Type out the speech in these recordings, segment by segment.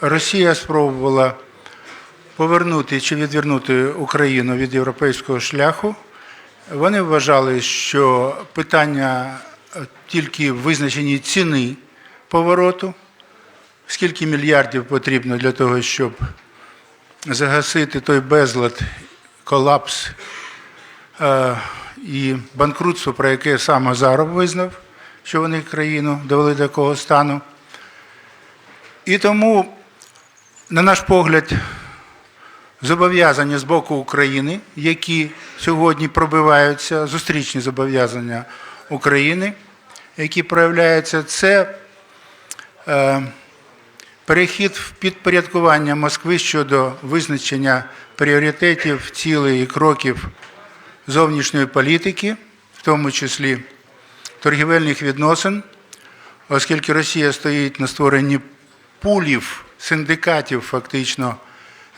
Росія спробувала повернути чи відвернути Україну від європейського шляху. Вони вважали, що питання е, тільки в визначенні ціни повороту, скільки мільярдів потрібно для того, щоб загасити той безлад, колапс е, і банкрутство, про яке сам Азаров визнав, що вони країну довели до такого стану. І тому, на наш погляд, зобов'язання з боку України, які сьогодні пробиваються, зустрічні зобов'язання України, які проявляються, це е, перехід в підпорядкування Москви щодо визначення пріоритетів, цілей і кроків зовнішньої політики, в тому числі торгівельних відносин, оскільки Росія стоїть на створенні пулів, синдикатів, фактично,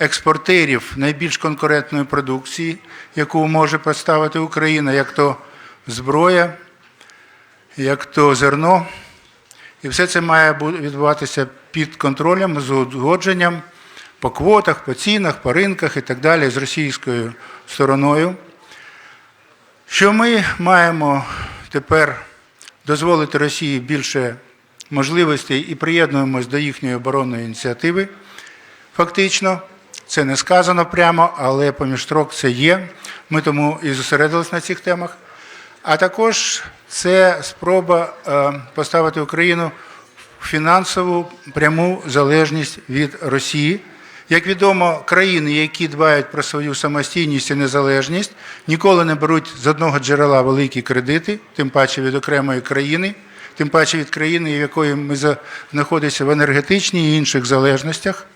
експортерів найбільш конкурентної продукції, яку може поставити Україна, як то зброя, як то зерно. І все це має відбуватися під контролем, з узгодженням по квотах, по цінах, по ринках і так далі з російською стороною. Що ми маємо тепер дозволити Росії більше можливостей і приєднуємось до їхньої оборонної ініціативи. Фактично, це не сказано прямо, але поміж строк це є. Ми тому і зосередились на цих темах. А також це спроба е, поставити Україну в фінансову пряму залежність від Росії. Як відомо, країни, які дбають про свою самостійність і незалежність, ніколи не беруть з одного джерела великі кредити, тим паче від окремої країни, тим паче від країни, в якої ми знаходимося в енергетичній і інших залежностях.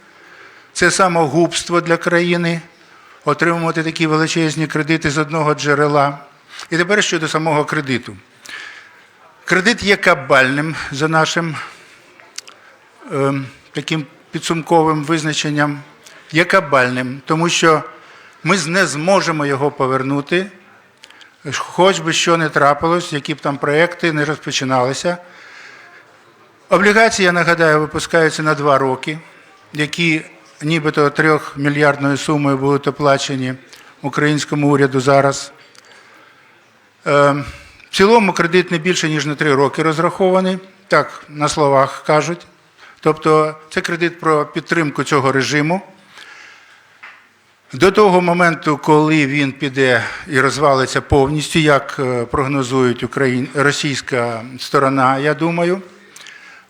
Це самогубство для країни отримувати такі величезні кредити з одного джерела. І тепер щодо самого кредиту. Кредит є кабальним за нашим ем, таким підсумковим визначенням, є кабальним, тому що ми не зможемо його повернути, хоч би що не трапилось, які б там проекти не розпочиналися. Облігації, я нагадаю, випускаються на два роки, які нібито трьохмільярдною сумою будуть оплачені українському уряду зараз. Е, В цілому кредит не більше, ніж на три роки розрахований, так на словах кажуть. Тобто це кредит про підтримку цього режиму. До того моменту, коли він піде і розвалиться повністю, як е, прогнозують Україн... російська сторона, я думаю,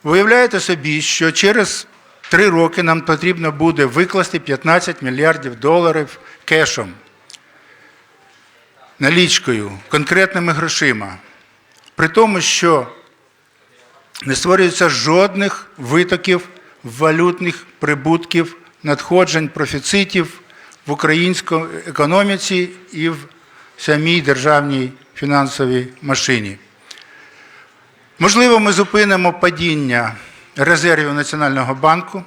виявляєте собі, що через три роки нам потрібно буде викласти 15 мільярдів доларів кешом налічкою, конкретними грошима. При тому, що не створюється жодних витоків валютних прибутків, надходжень, профіцитів в українській економіці і в самій державній фінансовій машині. Можливо, ми зупинимо падіння резервів Національного банку.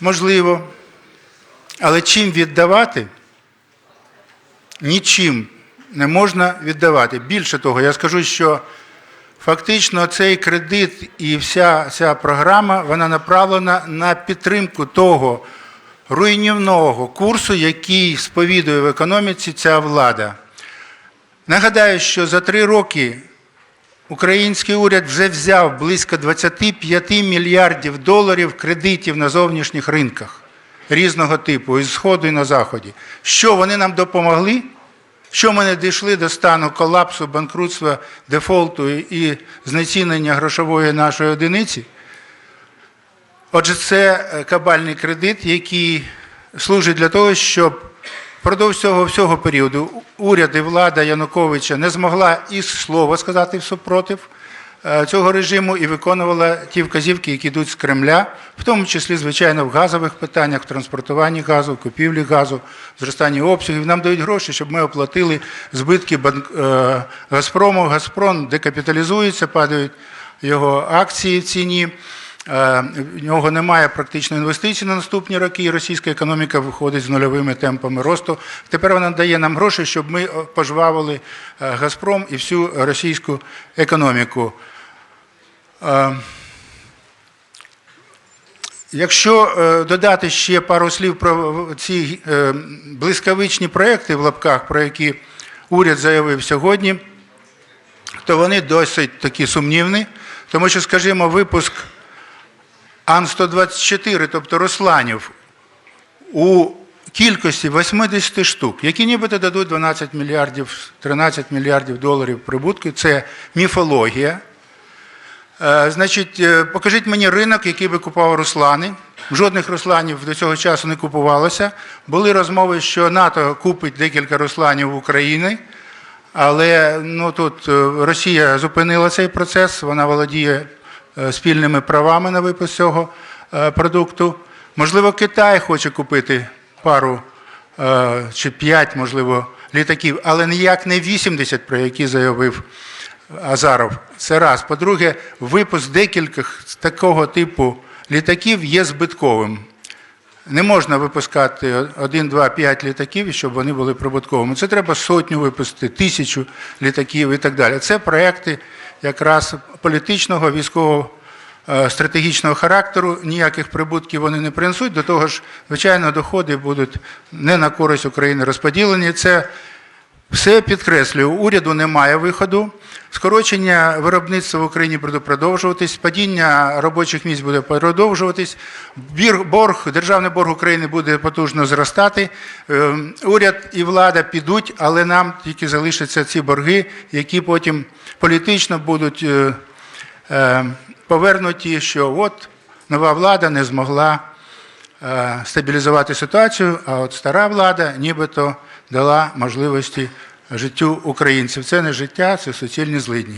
Можливо. Але чим віддавати? нічим не можна віддавати. Більше того, я скажу, що фактично цей кредит і вся ця програма вона направлена на підтримку того руйнівного курсу, який сповідує в економіці ця влада. Нагадаю, що за три роки український уряд вже взяв близько 25 мільярдів доларів кредитів на зовнішніх ринках різного типу, із Сходу і на Заході. Що вони нам допомогли? Що ми не дійшли до стану колапсу, банкрутства, дефолту і знецінення грошової нашої одиниці? Отже, це е, кабальний кредит, який служить для того, щоб впродовж цього всього періоду уряд і влада Януковича не змогла і слова сказати супротив е, цього режиму і виконувала ті вказівки, які йдуть з Кремля, в тому числі, звичайно, в газових питаннях, в транспортуванні газу, в купівлі газу, зростанні обсягів. Нам дають гроші, щоб ми оплатили збитки банк- е, Газпрому. Газпром декапіталізується, падають його акції в ціні. Е, В нього немає практично інвестицій на наступні роки, і російська економіка виходить з нульовими темпами росту. Тепер вона дає нам гроші, щоб ми е, пожвавили е, Газпром і всю російську економіку. Е, Якщо е, додати ще пару слів про ці е, блискавичні проекти в лапках, про які уряд заявив сьогодні, то вони досить такі сумнівні, тому що, скажімо, випуск Ан-124, тобто Русланів, у кількості 80 штук, які нібито дадуть 12 мільярдів, 13 мільярдів доларів прибутку, це міфологія. Е, Значить, е, покажіть мені ринок, який би купував Руслани. Жодних Русланів до цього часу не купувалося. Були розмови, що НАТО купить декілька Русланів в Україні, але ну, тут е, Росія зупинила цей процес, вона володіє спільними правами на випуск цього е, продукту. Можливо, Китай хоче купити пару е, чи п'ять, можливо, літаків, але ніяк не 80, про які заявив Азаров. Це раз. По-друге, випуск декількох такого типу літаків є збитковим. Не можна випускати 1, 2, 5 літаків, щоб вони були прибутковими. Це треба сотню випустити, тисячу літаків і так далі. Це проекти якраз політичного, військового, е, стратегічного характеру. Ніяких прибутків вони не принесуть. До того ж, звичайно, доходи будуть не на користь України розподілені. Це все підкреслюю, уряду немає виходу. Скорочення виробництва в Україні буде продовжуватись, падіння робочих місць буде продовжуватись, борг, державний борг України буде потужно зростати. Е, Уряд і влада підуть, але нам тільки залишаться ці борги, які потім політично будуть е, е, повернуті, що от нова влада не змогла е, стабілізувати ситуацію, а от стара влада нібито дала можливості життю українців. Це не життя, це суцільні злидні.